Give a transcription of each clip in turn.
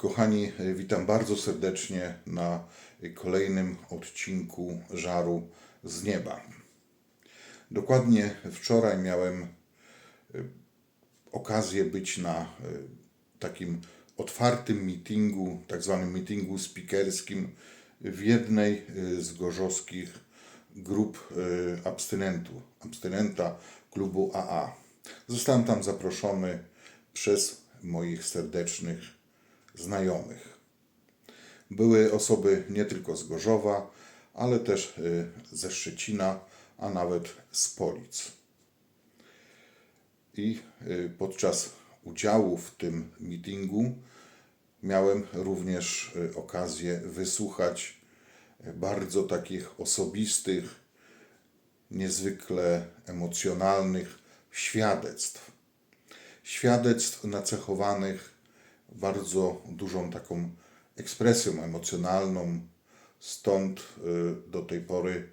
Kochani, witam bardzo serdecznie na kolejnym odcinku Żaru z Nieba. Dokładnie wczoraj miałem y, okazję być na y, takim otwartym meetingu, tak zwanym meetingu speakerskim w jednej y, z gorzowskich grup abstynentu, abstynenta klubu AA. Zostałem tam zaproszony przez moich serdecznych znajomych. Były osoby nie tylko z Gorzowa, ale też y, ze Szczecina, a nawet z Polic. I y, podczas udziału w tym meetingu miałem również y, okazję wysłuchać bardzo takich osobistych, niezwykle emocjonalnych świadectw. Świadectw nacechowanych bardzo dużą taką ekspresją emocjonalną. Stąd y, do tej pory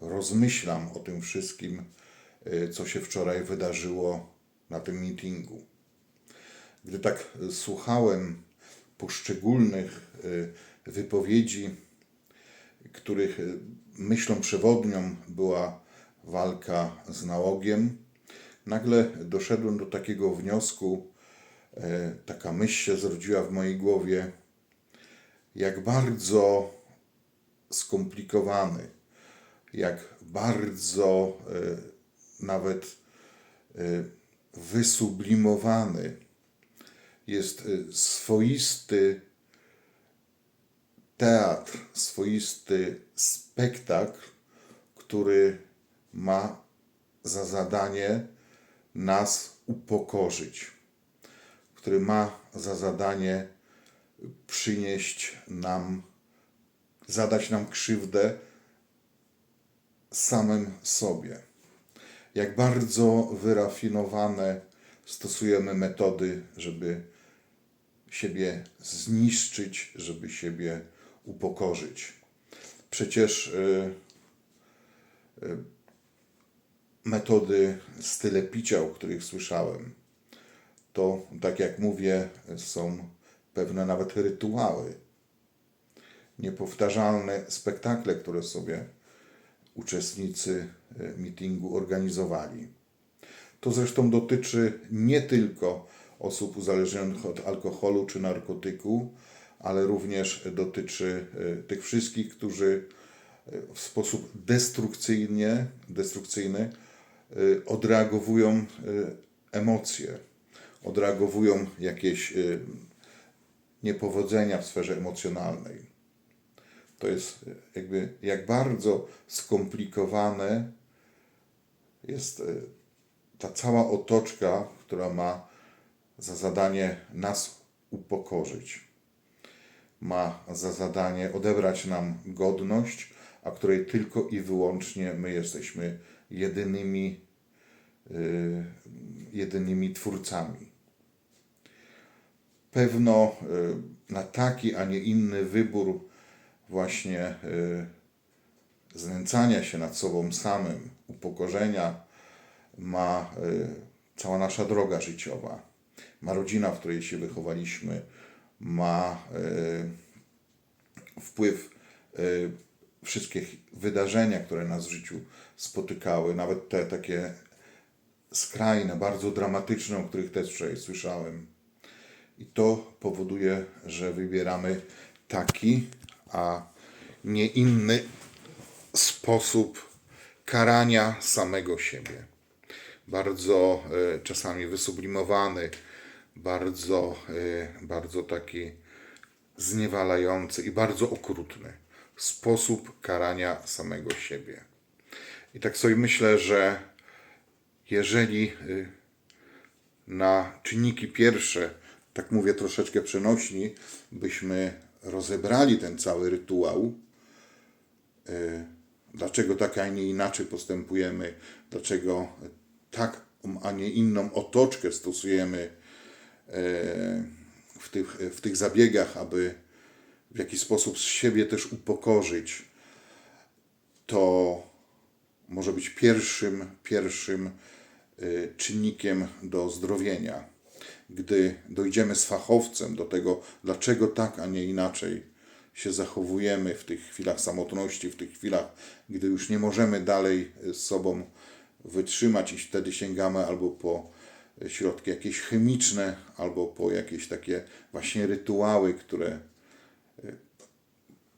rozmyślam o tym wszystkim, y, co się wczoraj wydarzyło na tym meetingu. Gdy tak słuchałem poszczególnych y, wypowiedzi, których myślą przewodnią była walka z nałogiem, nagle doszedłem do takiego wniosku, taka myśl się zrodziła w mojej głowie, jak bardzo skomplikowany, jak bardzo e, nawet e, wysublimowany jest e, swoisty teatr, swoisty spektakl, który ma za zadanie nas upokorzyć, który ma za zadanie przynieść nam, zadać nam krzywdę samym sobie. Jak bardzo wyrafinowane stosujemy metody, żeby siebie zniszczyć, żeby siebie upokorzyć. Przecież y, metody, style picia, o których słyszałem, to, tak jak mówię, są pewne nawet rytuały, niepowtarzalne spektakle, które sobie uczestnicy e, meetingu organizowali. To zresztą dotyczy nie tylko osób uzależnionych od alkoholu czy narkotyku, ale również dotyczy e, tych wszystkich, którzy e, w sposób destrukcyjny y, odreagowują emocje, odreagowują jakieś y, niepowodzenia w sferze emocjonalnej. To jest jakby jak bardzo skomplikowane jest y, ta cała otoczka, która ma za zadanie nas upokorzyć. Ma za zadanie odebrać nam godność, a której tylko i wyłącznie my jesteśmy jedynymi, y, jedynymi twórcami. Pewno y, na taki, a nie inny wybór właśnie y, znęcania się nad sobą samym, upokorzenia ma y, cała nasza droga życiowa. Ma rodzina, w której się wychowaliśmy, ma wpływ wszystkie wydarzenia, które nas w życiu spotykały, nawet te takie skrajne, bardzo dramatyczne, o których też wczoraj słyszałem. I to powoduje, że wybieramy taki, a nie inny sposób karania samego siebie. Bardzo e, czasami wysublimowany, bardzo, e, bardzo taki zniewalający i bardzo okrutny sposób karania samego siebie. I tak sobie myślę, że jeżeli y, na czynniki pierwsze, tak mówię troszeczkę przenośni, byśmy rozebrali ten cały rytuał, y, dlaczego tak, a nie inaczej postępujemy, dlaczego tak, a nie inną otoczkę stosujemy y, w tych, w tych zabiegach, aby w jakiś sposób siebie też upokorzyć, to może być pierwszym, pierwszym y, czynnikiem do zdrowienia. Gdy dojdziemy z fachowcem do tego, dlaczego tak, a nie inaczej się zachowujemy w tych chwilach samotności, w tych chwilach, gdy już nie możemy dalej z sobą wytrzymać i wtedy sięgamy albo po środki jakieś chemiczne, albo po jakieś takie właśnie rytuały, które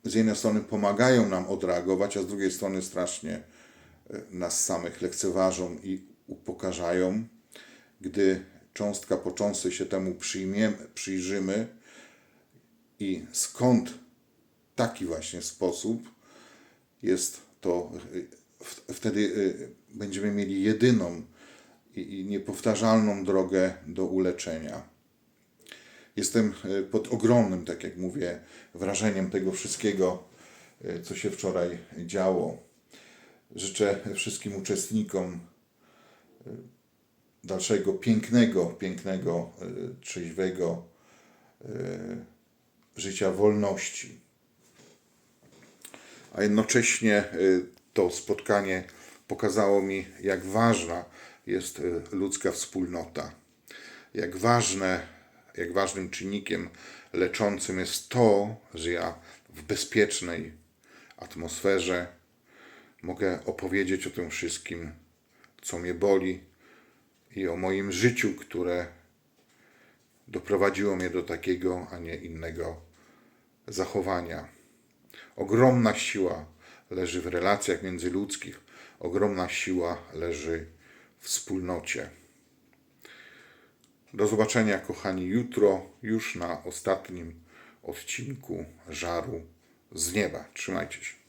z jednej strony pomagają nam odreagować, a z drugiej strony strasznie e, nas samych lekceważą i upokarzają. Gdy cząstka po cząstce się temu przyjrzymy i skąd taki właśnie sposób jest to, wtedy e, będziemy mieli jedyną i niepowtarzalną drogę do uleczenia. Jestem e, pod ogromnym, tak jak mówię, wrażeniem tego wszystkiego, e, co się wczoraj działo. Życzę wszystkim uczestnikom dalszego pięknego, pięknego, e, trzeźwego e, życia wolności. A jednocześnie e, to spotkanie pokazało mi, jak ważna jest ludzka wspólnota jak ważne, jak ważnym czynnikiem leczącym jest to, że ja w bezpiecznej atmosferze mogę opowiedzieć o tym wszystkim, co mnie boli i o moim życiu, które doprowadziło mnie do takiego, a nie innego zachowania. Ogromna siła leży w relacjach międzyludzkich, ogromna siła leży w wspólnocie. Do zobaczenia, kochani, jutro, już na ostatnim odcinku Żaru z Nieba. Trzymajcie się.